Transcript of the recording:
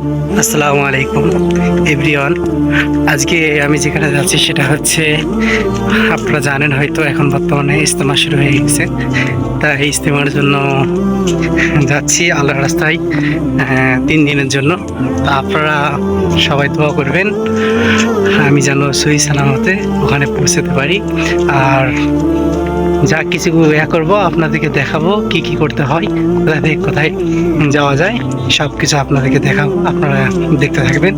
আসসালামু আলাইকুম। এভরিওয়ান, আজকে আমি যেখানে যাচ্ছি সেটা হচ্ছে, আপনারা জানেন হয়তো এখন বর্তমানে ইজতেমা শুরু হয়ে গেছে। তা এই ইজতেমার জন্য যাচ্ছি আল্লাহ রাস্তায় তিন দিনের জন্য। তা আপনারা সবাই দোয়া করবেন, আমি যেন সহি সালামতে ওখানে পৌঁছাতে পারি। আর যা কিছু ইয়া করব, আপনাদেরকে দেখাবো কি কি করতে হয়, কোথায় কোথায় যাওয়া যায় সব কিছু আপনাদেরকে দেখাবো, আপনারা দেখতে থাকবেন।